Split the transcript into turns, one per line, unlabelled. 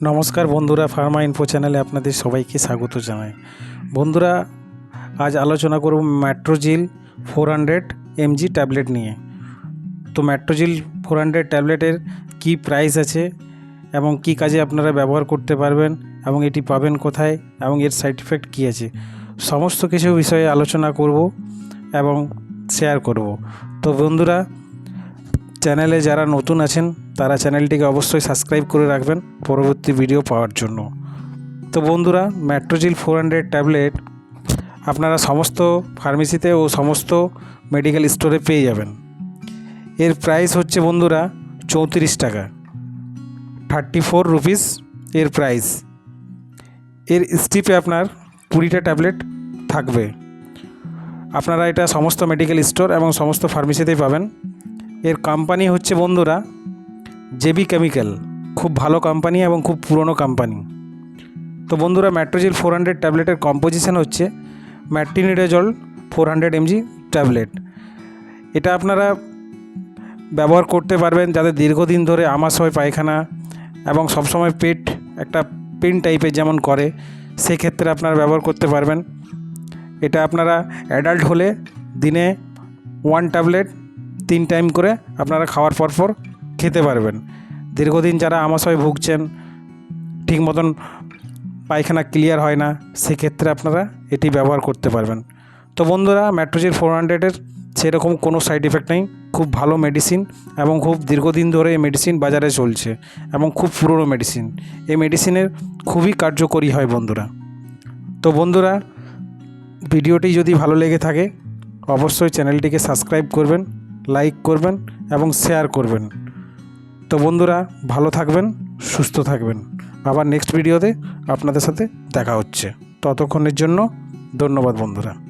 নমস্কার বন্ধুরা Pharma info চ্যানেলে আপনাদের সবাইকে স্বাগত জানাই। বন্ধুরা, আজ আলোচনা করব Metrogyl four hundred MG tablet নিয়ে। তো ম্যাট্রোজিল ফোর হান্ড্রেড ট্যাবলেটের কী প্রাইস আছে এবং কী কাজে আপনারা ব্যবহার করতে পারবেন এবং এটি পাবেন কোথায় এবং এর সাইড ইফেক্ট কী আছে, সমস্ত কিছু বিষয়ে আলোচনা করব এবং শেয়ার করব। তো বন্ধুরা, চ্যানেলে যারা নতুন আছেন তারা চ্যানেলটিকে অবশ্যই সাবস্ক্রাইব করে রাখবেন পরবর্তী ভিডিও পাওয়ার জন্য। তো বন্ধুরা ম্যাট্রোজিল ফোর হান্ড্রেড ট্যাবলেট আপনারা সমস্ত ফার্মেসিতে ও সমস্ত মেডিকেল স্টোরে পেয়ে যাবেন। এর প্রাইস হচ্ছে বন্ধুরা চৌত্রিশ টাকা। থার্টি ফোর রুপিস এর প্রাইস এর স্টিপে আপনার কুড়িটা ট্যাবলেট থাকবে। আপনারা এটা সমস্ত মেডিকেল স্টোর এবং সমস্ত ফার্মেসিতেই পাবেন। এর কোম্পানি হচ্ছে বন্ধুরা জেবি কেমিক্যাল, খুব ভালো কোম্পানি এবং খুব পুরনো কোম্পানি তো বন্ধুরা ম্যাট্রোজিল ফোর হান্ড্রেড ট্যাবলেটের কম্পোজিশন হচ্ছে metronidazole four hundred MG tablet এটা আপনারা ব্যবহার করতে পারবেন যাদের দীর্ঘদিন ধরে আমাশয় পায়খানা এবং সবসময় পেট একটা পেন টাইপের যেমন করে, সেক্ষেত্রে আপনারা ব্যবহার করতে পারবেন। এটা আপনারা অ্যাডাল্ট হলে দিনে ওয়ান ট্যাবলেট তিন টাইম করে আপনারা খাওয়ার পর পর খেতে পারবেন। দীর্ঘদিন যারা আমাশয় ভুগছেন, ঠিক মতন পায়খানা ক্লিয়ার হয় না, সেক্ষেত্রে আপনারা এটি ব্যবহার করতে পারবেন। তো বন্ধুরা ম্যাট্রোজির ফোর হান্ড্রেডের সেরকম কোনো সাইড এফেক্ট নেই। খুব ভালো মেডিসিন এবং খুব দীর্ঘদিন ধরে এই মেডিসিন বাজারে চলছে এবং খুব পুরনো মেডিসিন এই মেডিসিনের খুবই কার্যকরী হয় বন্ধুরা। তো বন্ধুরা, ভিডিওটি যদি ভালো লেগে থাকে, অবশ্যই চ্যানেলটিকে সাবস্ক্রাইব করবেন লাইক করবেন এবং শেয়ার করবেন। তো বন্ধুরা, ভালো থাকবেন, সুস্থ থাকবেন। আবার নেক্সট ভিডিওতে আপনাদের সাথে দেখা হচ্ছে। ততক্ষণের জন্য ধন্যবাদ বন্ধুরা।